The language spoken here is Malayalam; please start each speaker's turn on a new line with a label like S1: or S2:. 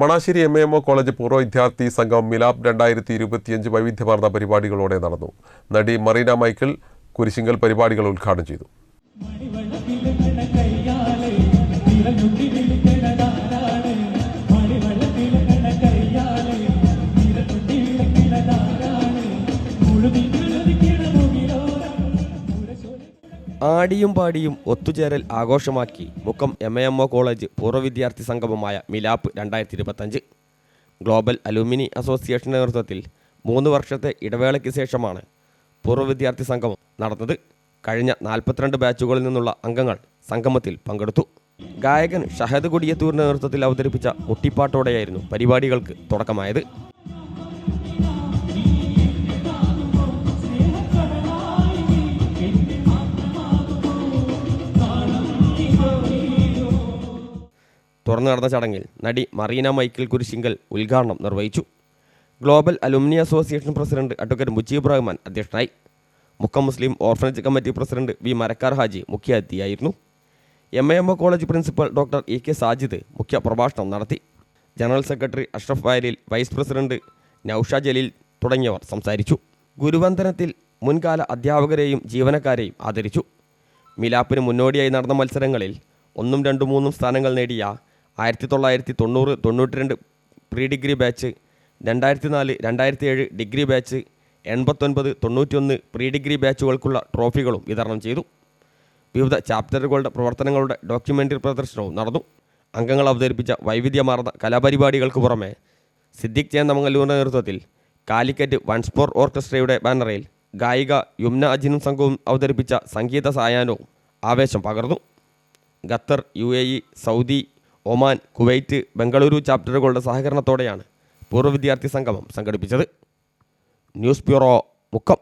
S1: Manassery M A M O college പൂർവ വിദ്യാർത്ഥി സംഘം മിലാപ് രണ്ടായിരത്തി ഇരുപത്തിയഞ്ച് വൈവിധ്യമാർന്ന പരിപാടികളോടെ നടന്നു. നടി മറീന മൈക്കിൾ കുരിശിങ്കൽ പരിപാടികൾ ഉദ്ഘാടനം ചെയ്തു.
S2: ആടിയും പാടിയും ഒത്തുചേരൽ ആഘോഷമാക്കി Mukkam M A M O college പൂർവ വിദ്യാർത്ഥി സംഗമമായ മിലാപ്പ് രണ്ടായിരത്തി ഇരുപത്തഞ്ച് ഗ്ലോബൽ അലൂമിനി അസോസിയേഷന്റെ നേതൃത്വത്തിൽ മൂന്ന് വർഷത്തെ ഇടവേളയ്ക്ക് ശേഷമാണ് പൂർവ വിദ്യാർത്ഥി സംഗമം നടന്നത്. കഴിഞ്ഞ നാൽപ്പത്തിരണ്ട് ബാച്ചുകളിൽ നിന്നുള്ള അംഗങ്ങൾ സംഗമത്തിൽ പങ്കെടുത്തു. ഗായകൻ ഷഹദ് കൊടിയത്തൂരിന്റെ നേതൃത്വത്തിൽ അവതരിപ്പിച്ച മുട്ടിപ്പാട്ടോടെയായിരുന്നു പരിപാടികൾക്ക് തുടക്കമായത്. തുറന്നു നടന്ന ചടങ്ങിൽ നടി മറീന മൈക്കിൾ കുരിശിങ്കൽ ഉദ്ഘാടനം നിർവഹിച്ചു. Global alumni association president advocate Mujeeb Rahman അധ്യക്ഷനായി. Mukkam Muslim orphanage committee president V Marakkar Haji മുഖ്യാതിഥിയായിരുന്നു. M A M O college principal doctor E K Sajid മുഖ്യ പ്രഭാഷണം നടത്തി. ജനറൽ സെക്രട്ടറി അഷ്റഫ് വയലിൽ വൈസ് പ്രസിഡന്റ് നൌഷ ജലീൽ തുടങ്ങിയവർ സംസാരിച്ചു. ഗുരുവന്ദനത്തിൽ മുൻകാല അധ്യാപകരെയും ജീവനക്കാരെയും ആദരിച്ചു. മിലാപ്പിന് മുന്നോടിയായി നടന്ന മത്സരങ്ങളിൽ ഒന്നും രണ്ടും മൂന്നും സ്ഥാനങ്ങൾ നേടിയ ആയിരത്തി തൊള്ളായിരത്തി തൊണ്ണൂറ് തൊണ്ണൂറ്റി രണ്ട് പ്രീ ഡിഗ്രി ബാച്ച് രണ്ടായിരത്തി നാല് രണ്ടായിരത്തി ഏഴ് ഡിഗ്രി ബാച്ച് എൺപത്തൊൻപത് തൊണ്ണൂറ്റിയൊന്ന് പ്രീ ഡിഗ്രി ബാച്ചുകൾക്കുള്ള ട്രോഫികളും വിതരണം ചെയ്തു. വിവിധ ചാപ്റ്ററുകളുടെ പ്രവർത്തനങ്ങളുടെ ഡോക്യുമെന്ററി പ്രദർശനവും നടന്നു. അംഗങ്ങൾ അവതരിപ്പിച്ച വൈവിധ്യമാർന്ന കലാപരിപാടികൾക്ക് പുറമെ സിദ്ദിഖ് ചേന്നമംഗലൂരിന്റെ നേതൃത്വത്തിൽ കാലിക്കറ്റ് വൺ സ്പോർ ഓർക്കസ്ട്രയുടെ ബാനറിൽ ഗായിക യുംന അജിനും സംഘവും അവതരിപ്പിച്ച സംഗീത സായാഹ്നവും ആവേശം പകർന്നു. Qatar U Saudi Oman Kuwait Bengaluru ചാപ്റ്ററുകളുടെ സഹകരണത്തോടെയാണ് പൂർവ വിദ്യാർത്ഥി സംഗമം സംഘടിപ്പിച്ചത്. News bureau Mukkam.